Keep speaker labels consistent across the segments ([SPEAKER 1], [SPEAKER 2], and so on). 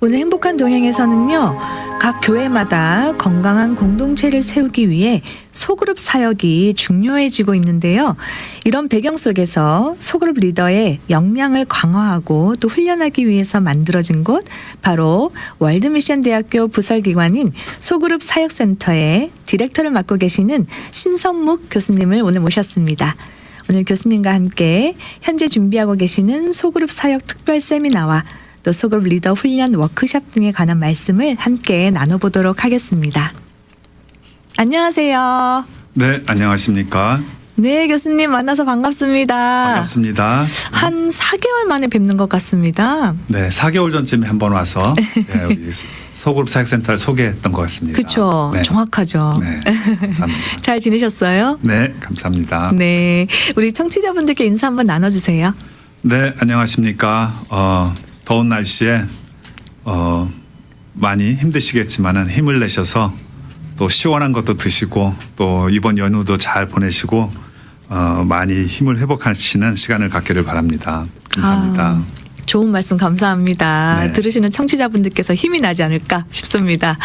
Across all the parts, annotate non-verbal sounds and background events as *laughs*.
[SPEAKER 1] 오늘 행복한 동행에서는요, 각 교회마다 건강한 공동체를 세우기 위해 소그룹 사역이 중요해지고 있는데요. 이런 배경 속에서 소그룹 리더의 역량을 강화하고 또 훈련하기 위해서 만들어진 곳, 바로 월드미션 대학교 부설기관인 소그룹 사역센터의 디렉터를 맡고 계시는 신선묵 교수님을 오늘 모셨습니다. 오늘 교수님과 함께 현재 준비하고 계시는 소그룹 사역 특별 세미나와 또 소그룹 리더 훈련 워크숍 등에 관한 말씀을 함께 나눠보도록 하겠습니다. 안녕하세요.
[SPEAKER 2] 네, 안녕하십니까.
[SPEAKER 1] 네, 교수님 만나서 반갑습니다.
[SPEAKER 2] 반갑습니다.
[SPEAKER 1] 한 4개월 만에 뵙는 것 같습니다.
[SPEAKER 2] 네, 4개월 전쯤에 한번 와서 *laughs* 네, 우리 소그룹 사역센터를 소개했던 것 같습니다.
[SPEAKER 1] 그렇죠.
[SPEAKER 2] 네.
[SPEAKER 1] 정확하죠.
[SPEAKER 2] 네, 감사합니다. *laughs*
[SPEAKER 1] 잘 지내셨어요?
[SPEAKER 2] 네, 감사합니다.
[SPEAKER 1] 네. 우리 청취자분들께 인사 한번 나눠주세요.
[SPEAKER 2] 네, 안녕하십니까. 어, 더운 날씨에 어, 많이 힘드시겠지만은 힘을 내셔서 또 시원한 것도 드시고 또 이번 연휴도 잘 보내시고 어, 많이 힘을 회복하시는 시간을 갖기를 바랍니다. 감사합니다.
[SPEAKER 1] 아, 좋은 말씀 감사합니다.
[SPEAKER 2] 네.
[SPEAKER 1] 들으시는 청취자분들께서 힘이 나지 않을까 싶습니다.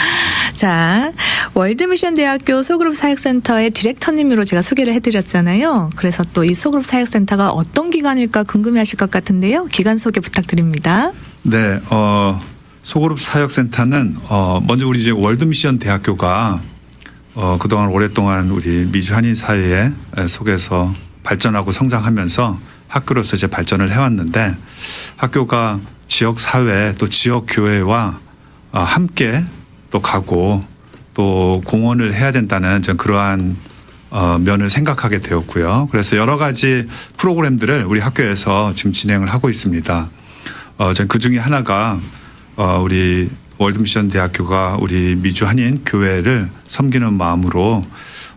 [SPEAKER 1] 자, 월드미션 대학교 소그룹 사역센터의 디렉터님으로 제가 소개를 해드렸잖아요. 그래서 또 이 소그룹 사역센터가 어떤 기관일까 궁금해하실 것 같은데요. 기관 소개 부탁드립니다.
[SPEAKER 2] 네, 어, 소그룹 사역센터는 어, 먼저 우리 이제 월드미션 대학교가 어, 그동안 오랫동안 우리 미주 한인 사회에 속에서 발전하고 성장하면서 학교로서 이제 발전을 해왔는데 학교가 지역 사회 또 지역 교회와 어, 함께 또 가고 또 공헌을 해야 된다는 전 그러한 어, 면을 생각하게 되었고요. 그래서 여러 가지 프로그램들을 우리 학교에서 지금 진행을 하고 있습니다. 어, 전그 중에 하나가 어, 우리 월드미션 대학교가 우리 미주 한인 교회를 섬기는 마음으로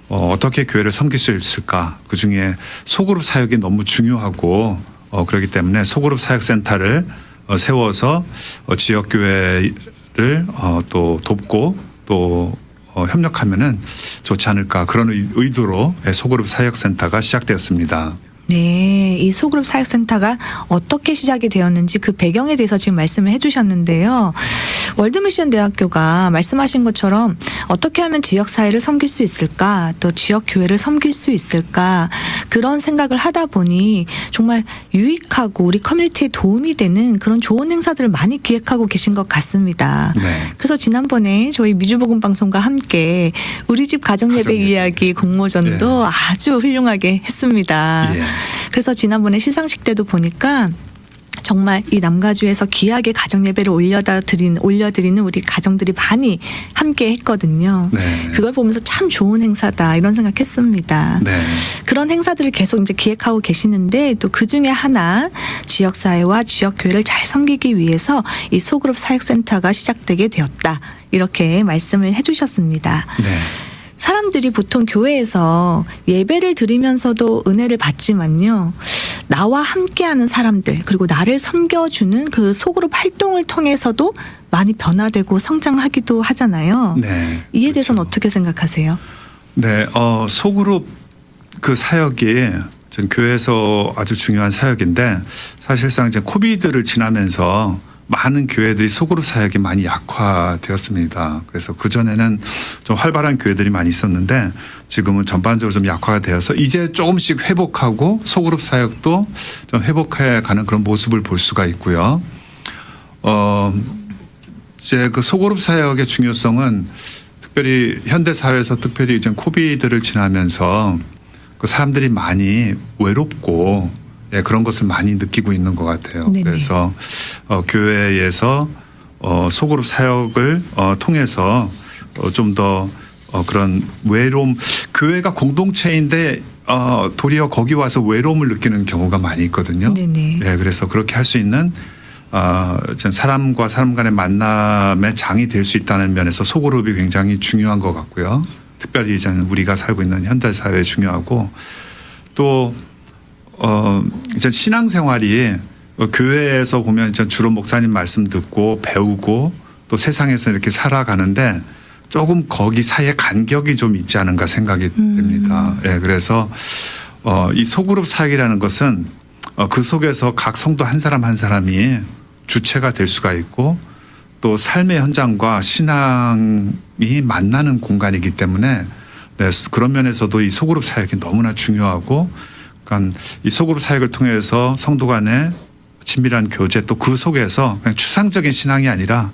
[SPEAKER 2] 어, 어떻게 교회를 섬길 수 있을까? 그 중에 소그룹 사역이 너무 중요하고 어, 그렇기 때문에 소그룹 사역센터를 어, 세워서 어, 지역 교회를 어, 또 돕고 또 어, 협력하면은 좋지 않을까 그런 의- 의도로 예, 소그룹 사역센터가 시작되었습니다.
[SPEAKER 1] 네, 이 소그룹 사역센터가 어떻게 시작이 되었는지 그 배경에 대해서 지금 말씀을 해주셨는데요. 월드미션 대학교가 말씀하신 것처럼 어떻게 하면 지역 사회를 섬길 수 있을까, 또 지역 교회를 섬길 수 있을까 그런 생각을 하다 보니 정말 유익하고 우리 커뮤니티에 도움이 되는 그런 좋은 행사들을 많이 기획하고 계신 것 같습니다.
[SPEAKER 2] 네.
[SPEAKER 1] 그래서 지난번에 저희 미주복음 방송과 함께 우리 집 가정 예배. 이야기 공모전도 아주 훌륭하게 했습니다.
[SPEAKER 2] 예.
[SPEAKER 1] 그래서 지난번에 시상식 때도 보니까 정말 이 남가주에서 귀하게 가정 예배를 올려다 드린 올려드리는 우리 가정들이 많이 함께 했거든요.
[SPEAKER 2] 네.
[SPEAKER 1] 그걸 보면서 참 좋은 행사다 이런 생각했습니다.
[SPEAKER 2] 네.
[SPEAKER 1] 그런 행사들을 계속 이제 기획하고 계시는데 또 그 중에 하나 지역 사회와 지역 교회를 잘 섬기기 위해서 이 소그룹 사역센터가 시작되게 되었다 이렇게 말씀을 해주셨습니다.
[SPEAKER 2] 네.
[SPEAKER 1] 사람들이 보통 교회에서 예배를 드리면서도 은혜를 받지만요. 나와 함께하는 사람들 그리고 나를 섬겨주는 그 소그룹 활동을 통해서도 많이 변화되고 성장하기도 하잖아요.
[SPEAKER 2] 네.
[SPEAKER 1] 이에 대해서는
[SPEAKER 2] 그렇죠.
[SPEAKER 1] 어떻게 생각하세요?
[SPEAKER 2] 네, 어, 소그룹 그 사역이 전 교회에서 아주 중요한 사역인데 사실상 이제 코비드를 지나면서 많은 교회들이 소그룹 사역이 많이 약화되었습니다. 그래서 그 전에는 좀 활발한 교회들이 많이 있었는데 지금은 전반적으로 좀 약화가 되어서 이제 조금씩 회복하고 소그룹 사역도 좀 회복해 가는 그런 모습을 볼 수가 있고요. 어, 이제 그 소그룹 사역의 중요성은 특별히 현대 사회에서 특별히 이제 코비드를 지나면서 그 사람들이 많이 외롭고 예, 그런 것을 많이 느끼고 있는 것 같아요.
[SPEAKER 1] 네네.
[SPEAKER 2] 그래서 어, 교회에서 어, 소그룹 사역을 어, 통해서 어, 좀더 어, 그런 외로움 교회가 공동체인데 어, 도리어 거기 와서 외로움을 느끼는 경우가 많이 있거든요.
[SPEAKER 1] 네네.
[SPEAKER 2] 네, 그래서 그렇게 할 수 있는 어, 전 사람과 사람 간의 만남의 장이 될 수 있다는 면에서 소그룹이 굉장히 중요한 것 같고요. 특별히 이제 우리가 살고 있는 현대 사회에 중요하고 또 어, 이제 신앙생활이 어, 교회에서 보면 이제 주로 목사님 말씀 듣고 배우고 또 세상에서 이렇게 살아가는데 조금 거기 사이에 간격이 좀 있지 않은가 생각이
[SPEAKER 1] 음.
[SPEAKER 2] 됩니다. 예, 그래서 어, 이 소그룹 사역이라는 것은 어, 그 속에서 각 성도 한 사람 한 사람이 주체가 될 수가 있고 또 삶의 현장과 신앙이 만나는 공간이기 때문에 네, 그런 면에서도 이 소그룹 사역이 너무나 중요하고 그러니까 이 소그룹 사역을 통해서 성도 간의 친밀한 교제 또 그 속에서 그냥 추상적인 신앙이 아니라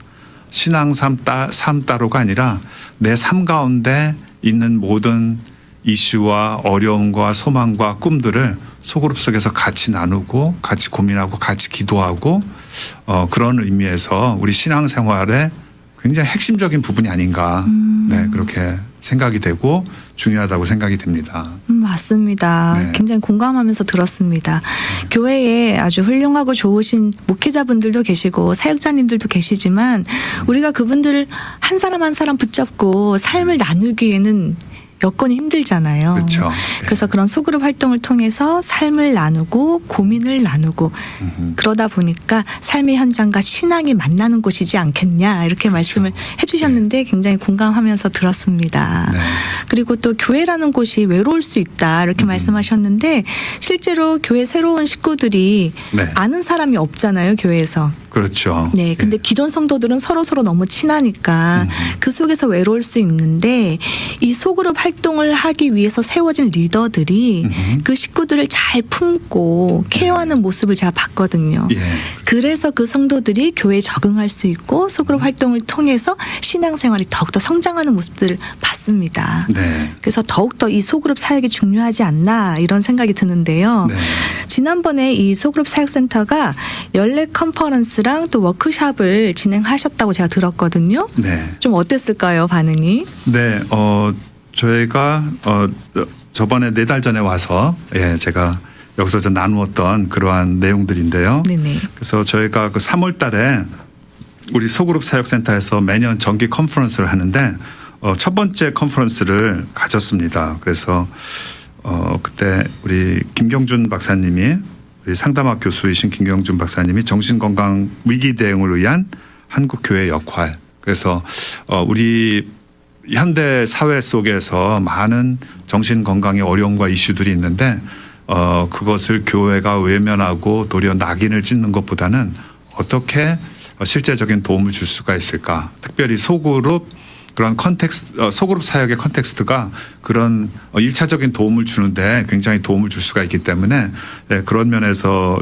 [SPEAKER 2] 신앙 삶, 따, 삶 따로가 아니라 내 삶 가운데 있는 모든 이슈와 어려움과 소망과 꿈들을 소그룹 속에서 같이 나누고 같이 고민하고 같이 기도하고 어, 그런 의미에서 우리 신앙생활의 굉장히 핵심적인 부분이 아닌가. 네, 그렇게 생각이 되고 중요하다고 생각이 됩니다.
[SPEAKER 1] 음, 맞습니다.
[SPEAKER 2] 네.
[SPEAKER 1] 굉장히 공감하면서 들었습니다. 교회에 아주 훌륭하고 좋으신 목회자분들도 계시고 사역자님들도 계시지만 우리가 그분들을 한 사람 한 사람 붙잡고 삶을 나누기에는 여건이 힘들잖아요.
[SPEAKER 2] 그렇죠. 네.
[SPEAKER 1] 그래서 그런 소그룹 활동을 통해서 삶을 나누고 고민을 나누고
[SPEAKER 2] 음흠.
[SPEAKER 1] 그러다 보니까 삶의 현장과 신앙이 만나는 곳이지 않겠냐 이렇게 말씀을 해주셨는데 굉장히 공감하면서 들었습니다.
[SPEAKER 2] 네.
[SPEAKER 1] 그리고 또 교회라는 곳이 외로울 수 있다 이렇게 말씀하셨는데 실제로 교회 새로운 식구들이
[SPEAKER 2] 네.
[SPEAKER 1] 아는 사람이 없잖아요 교회에서.
[SPEAKER 2] 그렇죠.
[SPEAKER 1] 네, 근데 기존 성도들은 서로 서로 너무 친하니까 그 속에서 외로울 수 있는데 이 소그룹 활 동을 하기 위해서 세워진 리더들이
[SPEAKER 2] 음흠.
[SPEAKER 1] 그 식구들을 잘 품고 케어하는 모습을 제가 봤거든요.
[SPEAKER 2] 예.
[SPEAKER 1] 그래서 그 성도들이 교회에 적응할 수 있고 소그룹 활동을 통해서 신앙생활이 더욱더 성장하는 모습들을 봤습니다.
[SPEAKER 2] 네.
[SPEAKER 1] 그래서 더욱더 이 소그룹 사역이 중요하지 않나 이런 생각이 드는데요.
[SPEAKER 2] 네.
[SPEAKER 1] 지난번에 이 소그룹 사역센터가 연례 컨퍼런스랑 또 워크샵을 진행하셨다고 제가 들었거든요.
[SPEAKER 2] 네.
[SPEAKER 1] 좀 어땠을까요, 반응이?
[SPEAKER 2] 네, 어, 저희가, 어, 저번에 네 달 전에 와서, 예, 제가 여기서 좀 나누었던 그러한 내용들인데요.
[SPEAKER 1] 네네.
[SPEAKER 2] 그래서 저희가 그 3월 달에 우리 소그룹 사역센터에서 매년 정기 컨퍼런스를 하는데, 어, 첫 번째 컨퍼런스를 가졌습니다. 그래서, 어, 그때 우리 김경준 박사님이 우리 상담학 교수이신 김경준 박사님이 정신건강 위기 대응을 위한 한국 교회 역할. 그래서 어 우리 현대 사회 속에서 많은 정신 건강의 어려움과 이슈들이 있는데 어 그것을 교회가 외면하고 도리어 낙인을 찍는 것보다는 어떻게 어, 실제적인 도움을 줄 수가 있을까? 특별히 소그룹 그런 컨텍스트 어, 소그룹 사역의 컨텍스트가 그런 어, 일차적인 도움을 주는데 굉장히 도움을 줄 수가 있기 때문에 네, 그런 면에서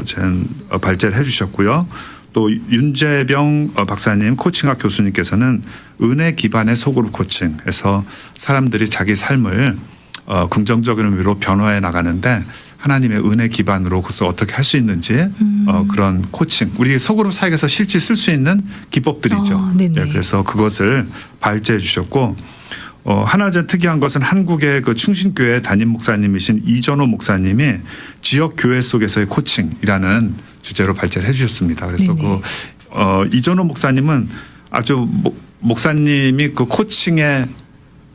[SPEAKER 2] 발제를 해주셨고요. 또 윤재병 어, 박사님 코칭학 교수님께서는 은혜 기반의 소그룹 코칭에서 사람들이 자기 삶을 어, 긍정적인 의미로 변화해 나가는데 하나님의 은혜 기반으로 그것을 어떻게 할 수 있는지 어, 그런 코칭 우리 소그룹 사역에서 실제 쓸 수 있는 기법들이죠.
[SPEAKER 1] 어. 네,
[SPEAKER 2] 그래서 그것을 발제해 주셨고 어, 하나 좀 특이한 것은 한국의 그 충신교회 담임 목사님이신 이전호 목사님이 지역 교회 속에서의 코칭이라는 주제로 발제를 해주셨습니다. 그래서
[SPEAKER 1] 네네.
[SPEAKER 2] 그 어, 이전호 목사님은 아주 목, 목사님이 그 코칭에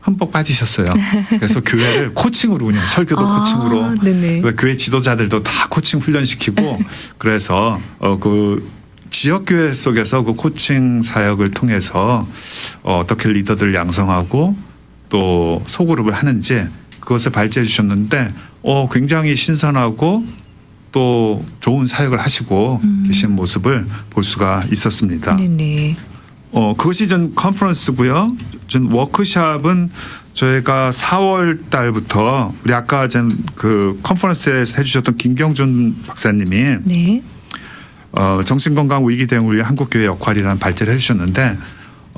[SPEAKER 2] 흠뻑 빠지셨어요. 그래서 교회를 코칭으로 운영, 설교도
[SPEAKER 1] 아,
[SPEAKER 2] 코칭으로
[SPEAKER 1] 네네.
[SPEAKER 2] 그 교회 지도자들도 다 코칭 훈련시키고 *laughs* 그래서 어 그 지역 교회 속에서 그 코칭 사역을 통해서 어 어떻게 리더들을 양성하고 또 소그룹을 하는지 그것을 발제해 주셨는데 어 굉장히 신선하고 또 좋은 사역을 하시고 계신 모습을 볼 수가 있었습니다.
[SPEAKER 1] 네네.
[SPEAKER 2] 어, 그것이 전 컨퍼런스고요. 전 워크샵은 저희가 4월 달부터 우리 아까 전 그 컨퍼런스에서 해주셨던 김경준 박사님이
[SPEAKER 1] 네.
[SPEAKER 2] 어, 정신건강 위기 대응을 위한 한국교회 역할이라는 발제를 해주셨는데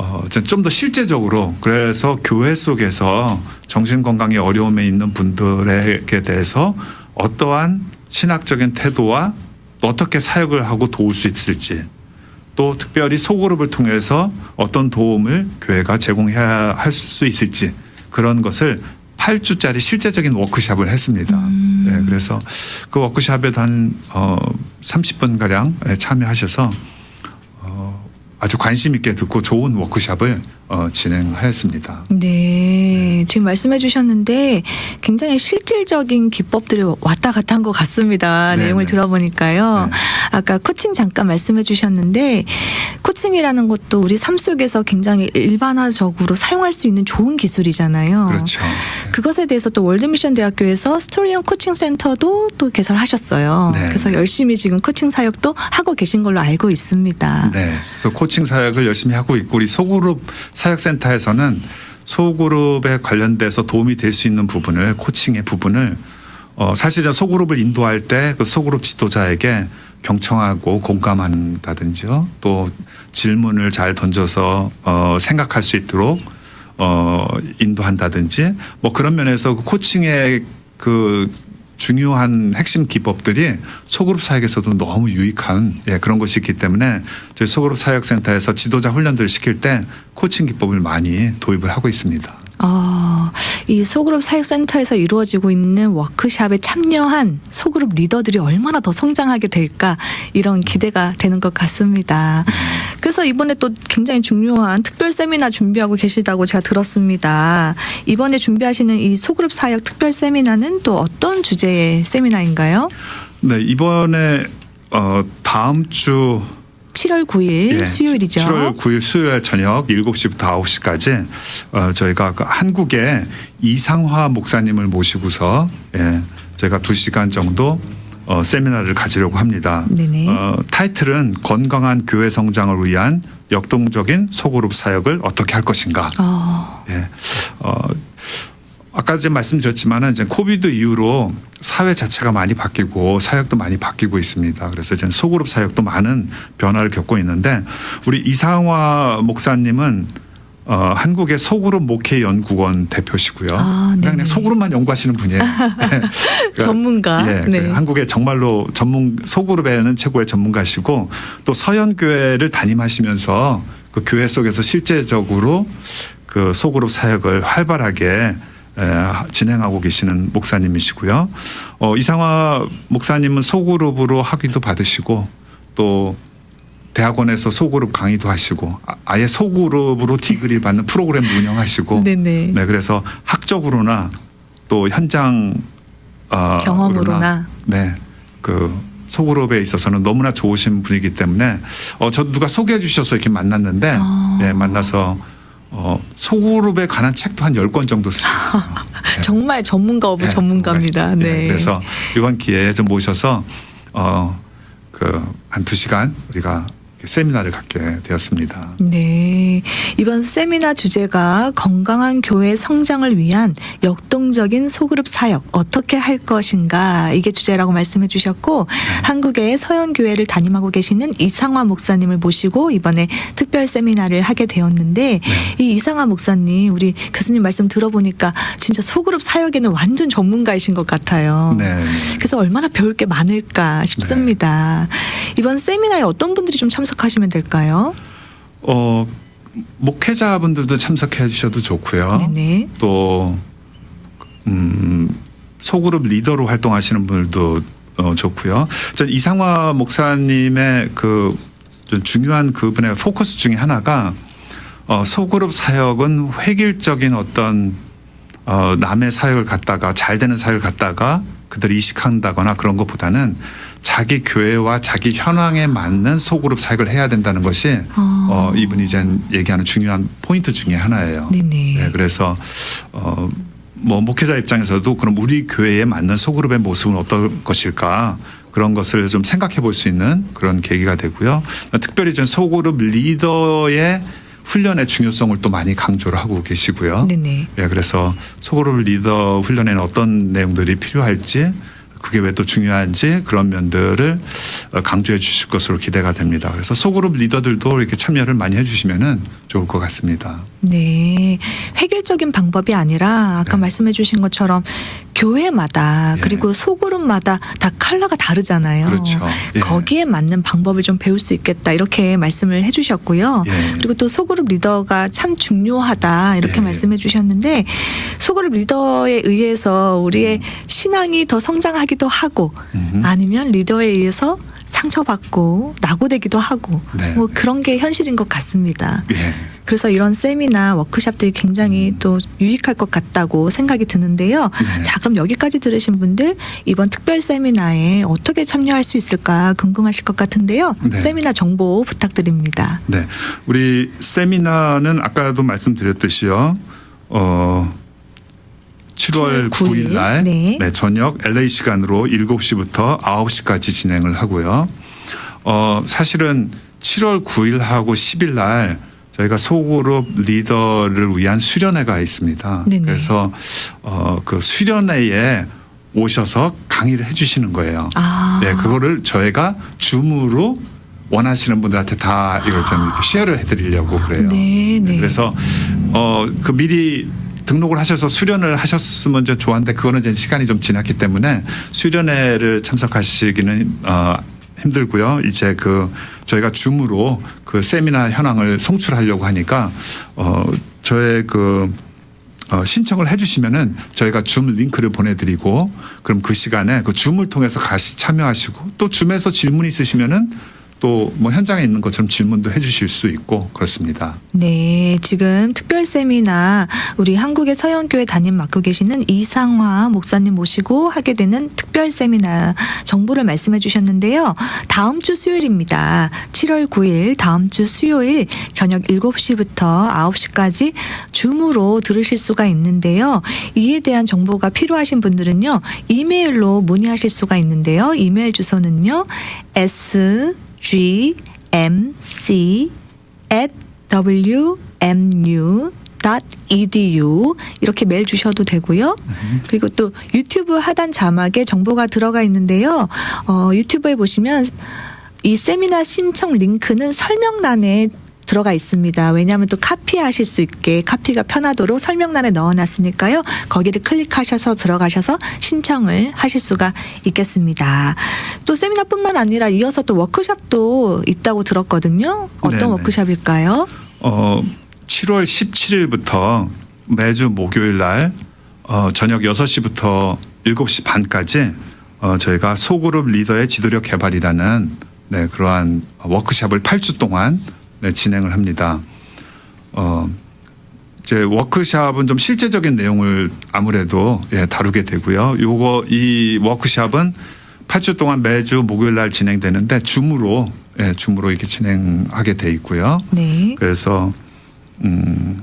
[SPEAKER 2] 어, 좀 더 실제적으로 그래서 교회 속에서 정신건강의 어려움에 있는 분들에게 대해서 어떠한 신학적인 태도와 또 어떻게 사역을 하고 도울 수 있을지 또 특별히 소그룹을 통해서 어떤 도움을 교회가 제공해야 할 수 있을지 그런 것을 8주짜리 실제적인 워크샵을 했습니다. 네, 그래서 그 워크샵에 한 어, 30분 가량 참여하셔서 어, 아주 관심 있게 듣고 좋은 워크샵을 어, 진행하였습니다.
[SPEAKER 1] 네, 지금 말씀해 주셨는데 굉장히 실질적인 기법들이 왔다 갔다 한 것 같습니다.
[SPEAKER 2] 네,
[SPEAKER 1] 내용을
[SPEAKER 2] 네.
[SPEAKER 1] 들어보니까요.
[SPEAKER 2] 네.
[SPEAKER 1] 아까 코칭 잠깐 말씀해 주셨는데 코칭이라는 것도 우리 삶 속에서 굉장히 일반화적으로 사용할 수 있는 좋은 기술이잖아요.
[SPEAKER 2] 그렇죠.
[SPEAKER 1] 그것에 대해서 또 월드미션 대학교에서 스토리언 코칭 센터도 또 개설하셨어요.
[SPEAKER 2] 네.
[SPEAKER 1] 그래서 열심히 지금 코칭 사역도 하고 계신 걸로 알고 있습니다.
[SPEAKER 2] 네. 그래서 코칭 사역을 열심히 하고 있고 우리 소그룹 사역센터에서는 소그룹에 관련돼서 도움이 될 수 있는 부분을 코칭의 부분을 어 사실 은 소그룹을 인도할 때 그 소그룹 지도자에게 경청하고 공감한다든지요. 또 질문을 잘 던져서 어 생각할 수 있도록 어 인도한다든지 뭐 그런 면에서 그 코칭의 그 중요한 핵심 기법들이 소그룹 사역에서도 너무 유익한 예, 그런 것이 있기 때문에 저희 소그룹 사역센터에서 지도자 훈련들을 시킬 때 코칭 기법을 많이 도입을 하고 있습니다.
[SPEAKER 1] 아, 이 소그룹 사역센터에서 이루어지고 있는 워크샵에 참여한 소그룹 리더들이 얼마나 더 성장하게 될까 이런 기대가 되는 것 같습니다. 그래서 이번에 또 굉장히 중요한 특별 세미나 준비하고 계시다고 제가 들었습니다. 이번에 준비하시는 이 소그룹 사역 특별 세미나는 또 어떤 주제의 세미나인가요?
[SPEAKER 2] 네 이번에 어 다음 주
[SPEAKER 1] 7월 9일
[SPEAKER 2] 예,
[SPEAKER 1] 수요일이죠.
[SPEAKER 2] 7월 9일 수요일 저녁 7시부터 9시까지 어, 저희가 그 한국의 이상화 목사님을 모시고서 예, 저희가 2시간 정도 어, 세미나를 가지려고 합니다.
[SPEAKER 1] 네네.
[SPEAKER 2] 어, 타이틀은 건강한 교회 성장을 위한 역동적인 소그룹 사역을 어떻게 할 것인가.
[SPEAKER 1] 어,
[SPEAKER 2] 예. 어, 아까 이제 말씀드렸지만은 이제 코비드 이후로 사회 자체가 많이 바뀌고 사역도 많이 바뀌고 있습니다. 그래서 이제 소그룹 사역도 많은 변화를 겪고 있는데 우리 이상화 목사님은 어, 한국의 소그룹 목회 연구원 대표시고요.
[SPEAKER 1] 아,
[SPEAKER 2] 그냥, 소그룹만 연구하시는 분이에요. *laughs* 그러니까
[SPEAKER 1] 전문가.
[SPEAKER 2] 예, 그
[SPEAKER 1] 네.
[SPEAKER 2] 한국의 정말로 전문 소그룹에는 최고의 전문가시고 또 서현 교회를 담임하시면서 그 교회 속에서 실제적으로 그 소그룹 사역을 활발하게 에, 진행하고 계시는 목사님이시고요. 어, 이상화 목사님은 소그룹으로 학위도 받으시고 또 대학원에서 소그룹 강의도 하시고 아- 아예 소그룹으로 디그리 받는 프로그램도 운영하시고
[SPEAKER 1] 네네.
[SPEAKER 2] 네, 그래서 학적으로나 또 현장 어,
[SPEAKER 1] 경험으로나.
[SPEAKER 2] 네, 그 소그룹에 있어서는 너무나 좋으신 분이기 때문에 어, 저 누가 소개해 주셔서 이렇게 만났는데
[SPEAKER 1] 아.
[SPEAKER 2] 네, 만나서 어, 소그룹에 관한 책도 한 10권 정도 쓰셨어요. 네. *laughs*
[SPEAKER 1] 정말 전문가 오브
[SPEAKER 2] 네,
[SPEAKER 1] 전문가입니다.
[SPEAKER 2] 정말,
[SPEAKER 1] 네.
[SPEAKER 2] 그래서 이번 기회에 좀 모셔서 어, 그한 두 시간 우리가 세미나를 갖게 되었습니다.
[SPEAKER 1] 네. 이번 세미나 주제가 건강한 교회 성장을 위한 역동적인 소그룹 사역 어떻게 할 것인가 이게 주제라고 말씀해 주셨고 한국의 서현 교회를 담임하고 계시는 이상화 목사님을 모시고 이번에 특별 세미나를 하게 되었는데 이 이상화 목사님 우리 교수님 말씀 들어보니까 진짜 소그룹 사역에는 완전 전문가이신 것 같아요.
[SPEAKER 2] 네.
[SPEAKER 1] 그래서 얼마나 배울 게 많을까 싶습니다. 이번 세미나에 어떤 분들이 좀 참석하시면 될까요?
[SPEAKER 2] 어, 목회자분들도 참석해 주셔도 좋고요.
[SPEAKER 1] 네네.
[SPEAKER 2] 또 음, 소그룹 리더로 활동하시는 분들도 어, 좋고요. 전 이상화 목사님의 그좀 중요한 그분의 포커스 중에 하나가 어, 소그룹 사역은 획일적인 어떤 어, 남의 사역을 갖다가 잘 되는 사역을 갖다가 그들 이식한다거나 그런 것보다는 자기 교회와 자기 현황에 맞는 소그룹 사역을 해야 된다는 것이 어, 이분이 이제 얘기하는 중요한 포인트 중에 하나예요.
[SPEAKER 1] 네네.
[SPEAKER 2] 네, 그래서 어, 뭐 목회자 입장에서도 그럼 우리 교회에 맞는 소그룹의 모습은 어떨 것일까 그런 것을 좀 생각해 볼 수 있는 그런 계기가 되고요. 특별히 전 소그룹 리더의 훈련의 중요성을 또 많이 강조를 하고 계시고요.
[SPEAKER 1] 네네.
[SPEAKER 2] 예, 그래서 소그룹 리더 훈련에는 어떤 내용들이 필요할지 그게 왜 또 중요한지 그런 면들을 어, 강조해 주실 것으로 기대가 됩니다. 그래서 소그룹 리더들도 이렇게 참여를 많이 해주시면은 좋을 것 같습니다.
[SPEAKER 1] 네. 획일적인 방법이 아니라 아까
[SPEAKER 2] 네.
[SPEAKER 1] 말씀해 주신 것처럼 교회마다
[SPEAKER 2] 예.
[SPEAKER 1] 그리고 소그룹마다 다 컬러가 다르잖아요.
[SPEAKER 2] 그렇죠. 예.
[SPEAKER 1] 거기에 맞는 방법을 좀 배울 수 있겠다. 이렇게 말씀을 해 주셨고요.
[SPEAKER 2] 예.
[SPEAKER 1] 그리고 또 소그룹 리더가 참 중요하다. 이렇게
[SPEAKER 2] 예.
[SPEAKER 1] 말씀해 주셨는데 소그룹 리더에 의해서 우리의 신앙이 더 성장하기도 하고
[SPEAKER 2] 음.
[SPEAKER 1] 아니면 리더에 의해서 상처받고 낙오되기도 하고
[SPEAKER 2] 네.
[SPEAKER 1] 뭐 그런 게 현실인 것 같습니다.
[SPEAKER 2] 예.
[SPEAKER 1] 그래서 이런 세미나 워크샵들이 굉장히 또 유익할 것 같다고 생각이 드는데요.
[SPEAKER 2] 음. 네.
[SPEAKER 1] 자, 그럼 여기까지 들으신 분들 이번 특별 세미나에 어떻게 참여할 수 있을까 궁금하실 것 같은데요.
[SPEAKER 2] 네.
[SPEAKER 1] 세미나 정보 부탁드립니다.
[SPEAKER 2] 네. 우리 세미나는 아까도 말씀드렸듯이요. 어 7월
[SPEAKER 1] 7월 9일
[SPEAKER 2] 9일 날
[SPEAKER 1] 네.
[SPEAKER 2] 저녁 LA 시간으로 7시부터 9시까지 진행을 하고요. 어 사실은 7월 9일하고 10일 날 저희가 소그룹 리더를 위한 수련회가 있습니다.
[SPEAKER 1] 네네.
[SPEAKER 2] 그래서 어 그 수련회에 오셔서 강의를 해 주시는 거예요.
[SPEAKER 1] 아.
[SPEAKER 2] 네, 그거를 저희가 줌으로 원하시는 분들한테 다 이걸 좀 이렇게 쉐어를 해드리려고 그래요.
[SPEAKER 1] 네, 네.
[SPEAKER 2] 그래서 어 그 미리 등록을 하셔서 수련을 하셨으면 좀 좋았는데 그거는 이제 시간이 좀 지났기 때문에 수련회를 참석하시기는 어 힘들고요. 이제 그 저희가 줌으로 그 세미나 현황을 송출하려고 하니까 어 저의 그 어, 신청을 해주시면은 저희가 줌 링크를 보내드리고 그럼 그 시간에 그 줌을 통해서 같이 참여하시고 또 줌에서 질문 있으시면은 또 뭐 현장에 있는 것처럼 질문도 해주실 수 있고 그렇습니다.
[SPEAKER 1] 네, 지금 특별 세미나 우리 한국의 서영교회 담임 맡고 계시는 이상화 목사님 모시고 하게 되는 특별 세미나 정보를 말씀해 주셨는데요. 다음 주 수요일입니다. 7월 9일 다음 주 수요일 저녁 7시부터 9시까지 줌으로 들으실 수가 있는데요. 이에 대한 정보가 필요하신 분들은요. 이메일로 문의하실 수가 있는데요. 이메일 주소는요. s g m c at wmu.edu 이렇게 메일 주셔도 되고요. 그리고 또 유튜브 하단 자막에 정보가 들어가 있는데요. 어, 유튜브에 보시면 이 세미나 신청 링크는 설명란에 들어가 있습니다. 왜냐하면 또 카피하실 수 있게 카피가 편하도록 설명란에 넣어놨으니까요. 거기를 클릭하셔서 들어가셔서 신청을 하실 수가 있겠습니다. 또 세미나뿐만 아니라 이어서 또 워크샵도 있다고 들었거든요. 어떤
[SPEAKER 2] 네네.
[SPEAKER 1] 워크샵일까요?
[SPEAKER 2] 어 7월 17일부터 매주 목요일 날 어, 저녁 6시부터 7시 반까지 어, 저희가 소그룹 리더의 지도력 개발이라는 네, 그러한 워크샵을 8주 동안 네, 진행을 합니다. 어, 이제 워크샵은 좀 실제적인 내용을 아무래도 예, 다루게 되고요. 요거 이 워크샵은 8주 동안 매주 목요일 날 진행되는데 줌으로 예, 줌으로 이렇게 진행하게 돼 있고요.
[SPEAKER 1] 네.
[SPEAKER 2] 그래서 음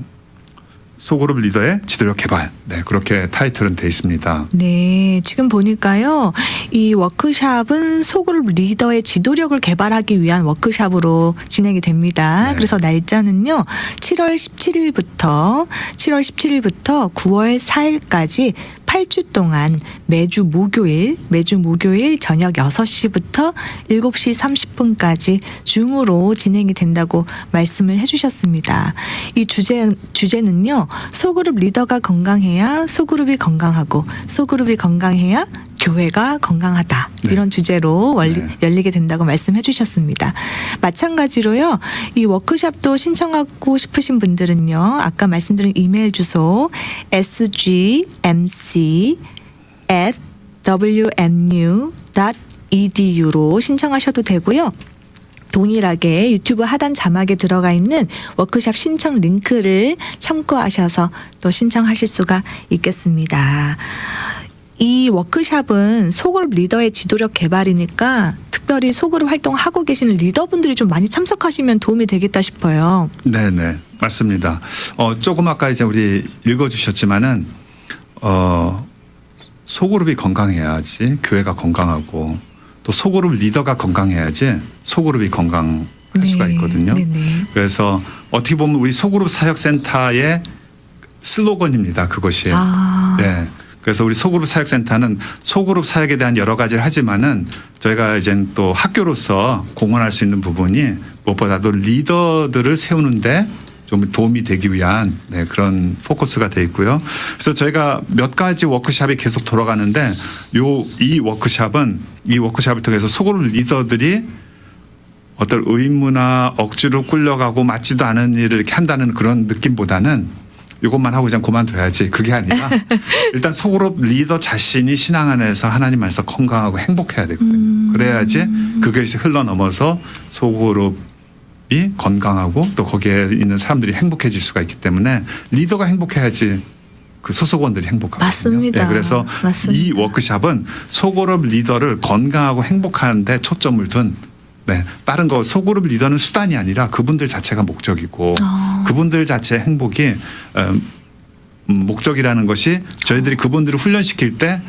[SPEAKER 2] 소그룹 리더의 지도력 개발 네 그렇게 타이틀은 돼 있습니다.
[SPEAKER 1] 네, 지금 보니까요. 이 워크샵은 소그룹 리더의 지도력을 개발하기 위한 워크샵으로 진행이 됩니다.
[SPEAKER 2] 네.
[SPEAKER 1] 그래서 날짜는요. 7월 17일부터 7월 17일부터 9월 4일까지 8주 동안 매주 목요일, 매주 목요일 저녁 6시부터 7시 30분까지 줌으로 진행이 된다고 말씀을 해주셨습니다. 이 주제, 주제는요, 소그룹 리더가 건강해야 소그룹이 건강하고, 소그룹이 건강해야 교회가 건강하다.
[SPEAKER 2] 네.
[SPEAKER 1] 이런 주제로 원리,
[SPEAKER 2] 네.
[SPEAKER 1] 열리게 된다고 말씀해 주셨습니다. 마찬가지로요, 이 워크샵도 신청하고 싶으신 분들은요, 아까 말씀드린 이메일 주소, sgmc at wmu.edu로 신청하셔도 되고요. 동일하게 유튜브 하단 자막에 들어가 있는 워크샵 신청 링크를 참고하셔서 또 신청하실 수가 있겠습니다. 이 워크샵은 소그룹 리더의 지도력 개발이니까 특별히 소그룹 활동하고 계시는 리더분들이 좀 많이 참석하시면 도움이 되겠다 싶어요.
[SPEAKER 2] 네네 맞습니다. 어 조금 아까 이제 우리 읽어주셨지만은 어 소그룹이 건강해야지 교회가 건강하고 또 소그룹 리더가 건강해야지 소그룹이 건강할 수가 있거든요.
[SPEAKER 1] 네네.
[SPEAKER 2] 그래서 어떻게 보면 우리 소그룹 사역센터의 슬로건입니다. 그것이.
[SPEAKER 1] 아,
[SPEAKER 2] 네. 그래서 우리 소그룹 사역센터는 소그룹 사역에 대한 여러 가지를 하지만은 저희가 이제 또 학교로서 공헌할 수 있는 부분이 무엇보다도 리더들을 세우는데 좀 도움이 되기 위한 네, 그런 포커스가 돼 있고요. 그래서 저희가 몇 가지 워크샵이 계속 돌아가는데 요 이 워크샵은 이 워크샵을 통해서 소그룹 리더들이 어떤 의무나 억지로 끌려가고 맞지도 않은 일을 이렇게 한다는 그런 느낌보다는 이것만 하고 그냥 그만둬야지 그게 아니라 *laughs* 일단 소그룹 리더 자신이 신앙 안에서 하나님 안에서 건강하고 행복해야 되거든요.
[SPEAKER 1] 음.
[SPEAKER 2] 그래야지 그것이 흘러 넘어서 소그룹 이 건강하고 또 거기에 있는 사람들이 행복해질 수가 있기 때문에 리더가 행복해야지 그 소속원들이 행복하거든요.
[SPEAKER 1] 맞습니다.
[SPEAKER 2] 예, 그래서
[SPEAKER 1] 맞습니다.
[SPEAKER 2] 이 워크샵은 소그룹 리더를 건강하고 행복하는데 초점을 둔 네, 다른 거 소그룹 리더는 수단이 아니라 그분들 자체가 목적이고
[SPEAKER 1] 아.
[SPEAKER 2] 그분들 자체의 행복이 음, 음, 목적이라는 것이 저희들이 그분들을 훈련시킬 때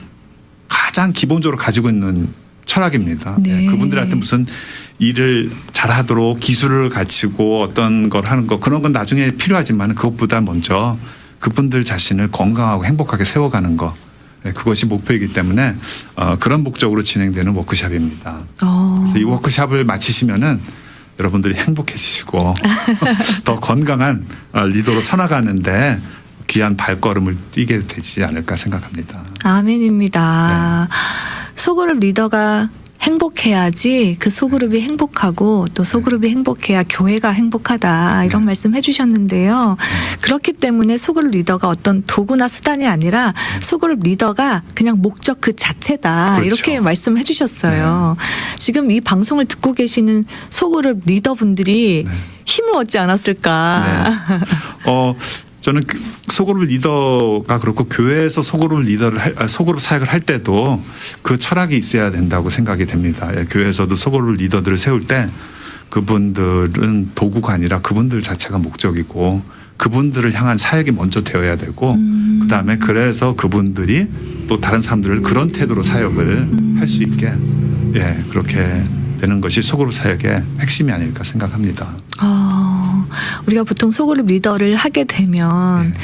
[SPEAKER 2] 가장 기본적으로 가지고 있는 철학입니다.
[SPEAKER 1] 네.
[SPEAKER 2] 예, 그분들한테 무슨 일을 잘하도록 기술을 갖추고 어떤 걸 하는 거 그런 건 나중에 필요하지만 그것보다 먼저 그분들 자신을 건강하고 행복하게 세워가는 거 예, 그것이 목표이기 때문에 어, 그런 목적으로 진행되는 워크샵입니다.
[SPEAKER 1] 어.
[SPEAKER 2] 그래서 이 워크샵을 마치시면은 여러분들이 행복해지시고 *laughs* 더 건강한 어, 리더로 서나가는데 귀한 발걸음을 뛰게 되지 않을까 생각합니다.
[SPEAKER 1] 아멘입니다. 소그룹 리더가 행복해야지 그 소그룹이 행복하고 또 소그룹이 행복해야 교회가 행복하다 이런
[SPEAKER 2] 네.
[SPEAKER 1] 말씀 해주셨는데요. 그렇기 때문에 소그룹 리더가 어떤 도구나 수단이 아니라 소그룹 리더가 그냥 목적 그 자체다
[SPEAKER 2] 그렇죠.
[SPEAKER 1] 이렇게 말씀해 주셨어요. 지금 이 방송을 듣고 계시는 소그룹 리더분들이
[SPEAKER 2] 네.
[SPEAKER 1] 힘을 얻지 않았을까. *laughs*
[SPEAKER 2] 어 저는 그 소그룹 리더가 그렇고 교회에서 소그룹 리더를 할, 아, 소그룹 사역을 할 때도 그 철학이 있어야 된다고 생각이 됩니다. 예, 교회에서도 소그룹 리더들을 세울 때 그분들은 도구가 아니라 그분들 자체가 목적이고 그분들을 향한 사역이 먼저 되어야 되고
[SPEAKER 1] 음.
[SPEAKER 2] 그 다음에 그래서 그분들이 또 다른 사람들을 그런 태도로 사역을 할수 있게 예 그렇게 되는 것이 소그룹 사역의 핵심이 아닐까 생각합니다.
[SPEAKER 1] 어, 우리가 보통 소그룹 리더를 하게 되면
[SPEAKER 2] 네.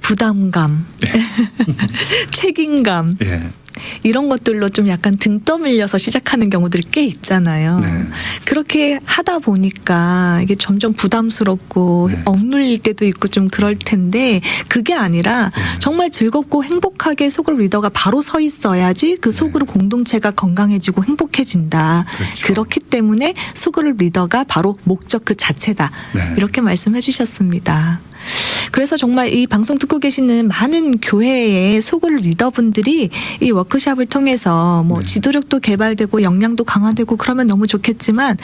[SPEAKER 1] 부담감, *laughs* 책임감
[SPEAKER 2] 예.
[SPEAKER 1] 이런 것들로 좀 약간 등 떠밀려서 시작하는 경우들이 꽤 있잖아요.
[SPEAKER 2] 네.
[SPEAKER 1] 그렇게 하다 보니까 이게 점점 부담스럽고
[SPEAKER 2] 네.
[SPEAKER 1] 억눌릴 때도 있고 좀 그럴 텐데 그게 아니라
[SPEAKER 2] 네.
[SPEAKER 1] 정말 즐겁고 행복하게 소그룹 리더가 바로 서 있어야지 그 소그룹 공동체가 건강해지고 행복해진다.
[SPEAKER 2] 네. 그렇죠.
[SPEAKER 1] 그렇기 때문에 소그룹 리더가 바로 목적 그 자체다.
[SPEAKER 2] 네.
[SPEAKER 1] 이렇게 말씀해 주셨습니다. 그래서 정말 이 방송 듣고 계시는 많은 교회의 소그룹 리더분들이 이 워크샵을 통해서 뭐
[SPEAKER 2] 네.
[SPEAKER 1] 지도력도 개발되고 역량도 강화되고 그러면 너무 좋겠지만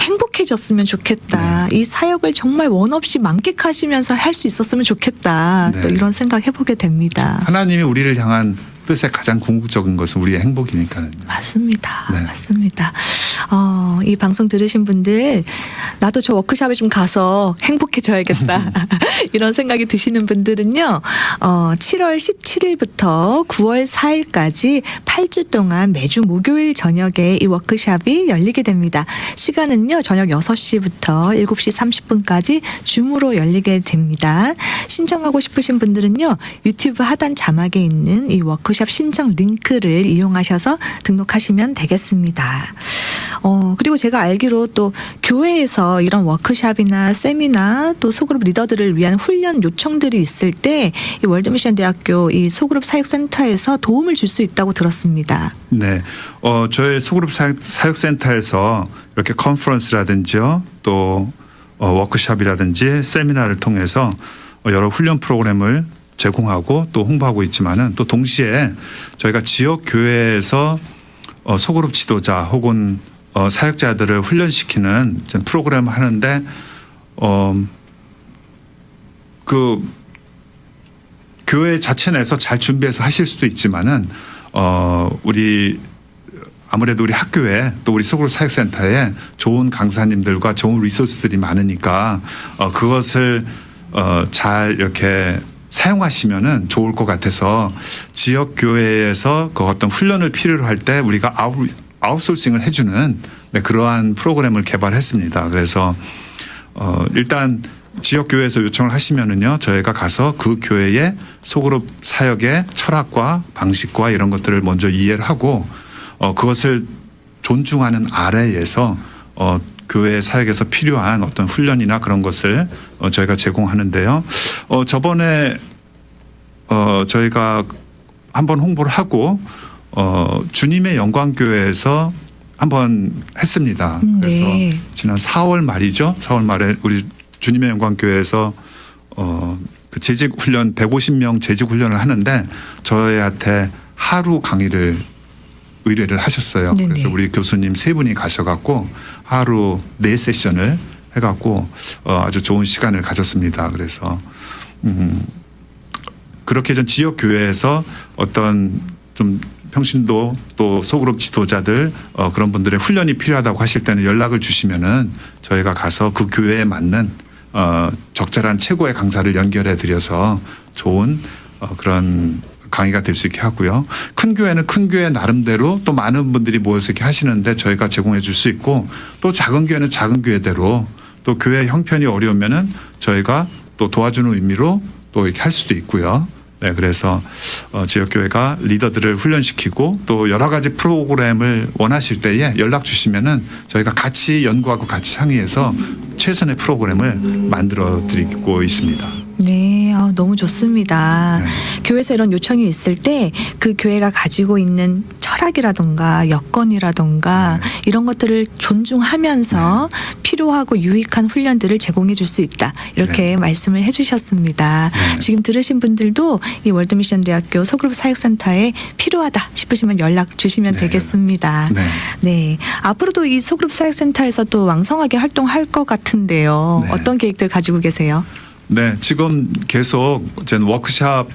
[SPEAKER 1] 행복해졌으면 좋겠다.
[SPEAKER 2] 네.
[SPEAKER 1] 이 사역을 정말 원 없이 만끽하시면서 할 수 있었으면 좋겠다.
[SPEAKER 2] 네.
[SPEAKER 1] 또 이런 생각 해보게 됩니다.
[SPEAKER 2] 하나님이 우리를 향한 뜻의 가장 궁극적인 것은 우리의 행복이니까요.
[SPEAKER 1] 맞습니다.
[SPEAKER 2] 네.
[SPEAKER 1] 맞습니다. 어, 이 방송 들으신 분들, 나도 저 워크샵에 좀 가서 행복해져야겠다. *laughs* 이런 생각이 드시는 분들은요, 어, 7월 17일부터 9월 4일까지 8주 동안 매주 목요일 저녁에 이 워크샵이 열리게 됩니다. 시간은요, 저녁 6시부터 7시 30분까지 줌으로 열리게 됩니다. 신청하고 싶으신 분들은요, 유튜브 하단 자막에 있는 이 워크샵 신청 링크를 이용하셔서 등록하시면 되겠습니다. 어, 그리고 제가 알기로 또 교회에서 이런 워크샵이나 세미나 또 소그룹 리더들을 위한 훈련 요청들이 있을 때 이 월드미션 대학교 이 소그룹 사역센터에서 도움을 줄 수 있다고 들었습니다.
[SPEAKER 2] 네. 어, 저희 소그룹 사역, 사역센터에서 이렇게 컨퍼런스라든지요, 또 어, 워크샵이라든지 세미나를 통해서 어, 여러 훈련 프로그램을 제공하고 또 홍보하고 있지만은 또 동시에 저희가 지역 교회에서 어, 소그룹 지도자 혹은 어, 사역자들을 훈련시키는 이제 프로그램을 하는데 어, 그 교회 자체 내에서 잘 준비해서 하실 수도 있지만은 어 우리 아무래도 우리 학교에 또 우리 소그룹 사역센터에 좋은 강사님들과 좋은 리소스들이 많으니까 어 그것을 어 잘 이렇게 사용하시면은 좋을 것 같아서 지역 교회에서 그 어떤 훈련을 필요로 할 때 우리가 아웃 아웃소싱을 해주는 네, 그러한 프로그램을 개발했습니다. 그래서 어 일단 지역 교회에서 요청을 하시면은요 저희가 가서 그 교회의 소그룹 사역의 철학과 방식과 이런 것들을 먼저 이해를 하고 어 그것을 존중하는 아래에서 어 교회 사역에서 필요한 어떤 훈련이나 그런 것을 어 저희가 제공하는데요. 어 저번에 어 저희가 한번 홍보를 하고 어 주님의 영광 교회에서 한번 했습니다.
[SPEAKER 1] 음,
[SPEAKER 2] 그래서
[SPEAKER 1] 네.
[SPEAKER 2] 지난 4월 말이죠. 4월 말에 우리 주님의 영광 교회에서 어 그 재직 훈련 150명 재직 훈련을 하는데 저희한테 하루 강의를 의뢰를 하셨어요.
[SPEAKER 1] 네네.
[SPEAKER 2] 그래서 우리 교수님 세 분이 가셔갖고 하루 네 세션을 해갖고 어, 아주 좋은 시간을 가졌습니다. 그래서 음, 그렇게 전 지역 교회에서 어떤 좀 평신도 또 소그룹 지도자들 어, 그런 분들의 훈련이 필요하다고 하실 때는 연락을 주시면은 저희가 가서 그 교회에 맞는 어, 적절한 최고의 강사를 연결해 드려서 좋은 어, 그런 강의가 될 수 있게 하고요. 큰 교회는 큰 교회 나름대로 또 많은 분들이 모여서 이렇게 하시는데 저희가 제공해 줄 수 있고 또 작은 교회는 작은 교회대로 또 교회 형편이 어려우면은 저희가 또 도와주는 의미로 또 이렇게 할 수도 있고요. 네, 그래서 어, 지역 교회가 리더들을 훈련시키고 또 여러 가지 프로그램을 원하실 때에 연락 주시면은 저희가 같이 연구하고 같이 상의해서 최선의 프로그램을 만들어 드리고 있습니다.
[SPEAKER 1] 네, 아, 너무 좋습니다.
[SPEAKER 2] 네.
[SPEAKER 1] 교회에서 이런 요청이 있을 때 그 교회가 가지고 있는 철학이라던가 여건이라던가
[SPEAKER 2] 네.
[SPEAKER 1] 이런 것들을 존중하면서 필요하고 유익한 훈련들을 제공해 줄 수 있다. 이렇게
[SPEAKER 2] 네.
[SPEAKER 1] 말씀을 해 주셨습니다.
[SPEAKER 2] 네.
[SPEAKER 1] 지금 들으신 분들도 이 월드미션 대학교 소그룹 사역센터에 필요하다 싶으시면 연락 주시면
[SPEAKER 2] 네.
[SPEAKER 1] 되겠습니다.
[SPEAKER 2] 네.
[SPEAKER 1] 네. 앞으로도 이 소그룹 사역센터에서 또 왕성하게 활동할 것 같은데요.
[SPEAKER 2] 네.
[SPEAKER 1] 어떤 계획들 가지고 계세요?
[SPEAKER 2] 네, 지금 계속 전 워크샵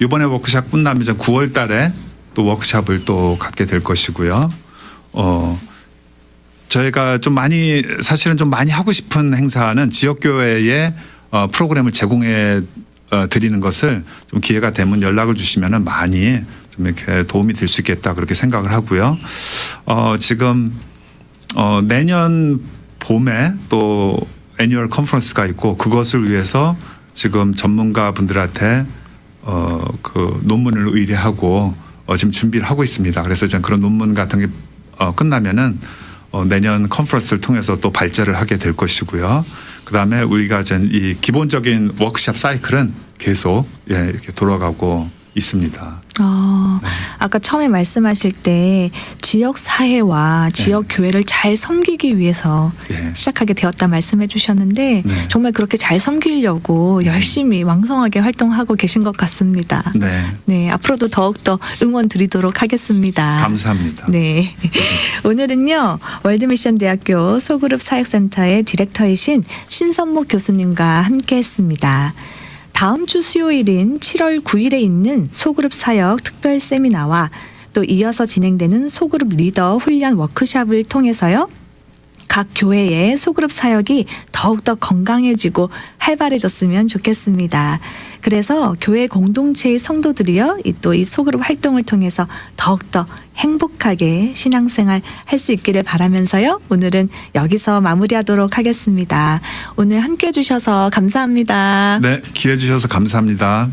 [SPEAKER 2] 이번에 워크샵 끝나면 이제 9월 달에 또 워크샵을 또 갖게 될 것이고요. 어 저희가 좀 많이 사실은 좀 많이 하고 싶은 행사는 지역 교회에 어 프로그램을 제공해 어, 드리는 것을 좀 기회가 되면 연락을 주시면은 많이 좀 이렇게 도움이 될 수 있겠다 그렇게 생각을 하고요. 어 지금 어, 내년 봄에 또 애니얼 컨퍼런스가 있고 그것을 위해서 지금 전문가 분들한테 어, 그 논문을 의뢰하고 어, 지금 준비를 하고 있습니다. 그래서 이제 그런 논문 같은 게 어, 끝나면은 어, 내년 컨퍼런스를 통해서 또 발제를 하게 될 것이고요. 그 다음에 우리가 이 기본적인 워크샵 사이클은 계속 예, 이렇게 돌아가고 있습니다.
[SPEAKER 1] 어,
[SPEAKER 2] 네.
[SPEAKER 1] 아까 처음에 말씀하실 때 지역 사회와 지역 교회를 잘 섬기기 위해서
[SPEAKER 2] 예.
[SPEAKER 1] 시작하게 되었다 말씀해 주셨는데
[SPEAKER 2] 네.
[SPEAKER 1] 정말 그렇게 잘 섬기려고 열심히 왕성하게 활동하고 계신 것 같습니다.
[SPEAKER 2] 네.
[SPEAKER 1] 네, 앞으로도 더욱더 응원 드리도록 하겠습니다.
[SPEAKER 2] 감사합니다.
[SPEAKER 1] 네. 오늘은요, 월드미션 대학교 소그룹 사역센터의 디렉터이신 신선목 교수님과 함께 했습니다. 다음 주 수요일인 7월 9일에 있는 소그룹 사역 특별 세미나와 또 이어서 진행되는 소그룹 리더 훈련 워크샵을 통해서요. 각 교회의 소그룹 사역이 더욱더 건강해지고 활발해졌으면 좋겠습니다. 그래서 교회 공동체의 성도들이요, 또 이 소그룹 활동을 통해서 더욱더 행복하게 신앙생활 할 수 있기를 바라면서요, 오늘은 여기서 마무리하도록 하겠습니다. 오늘 함께 해주셔서 감사합니다.
[SPEAKER 2] 네, 기회 주셔서 감사합니다.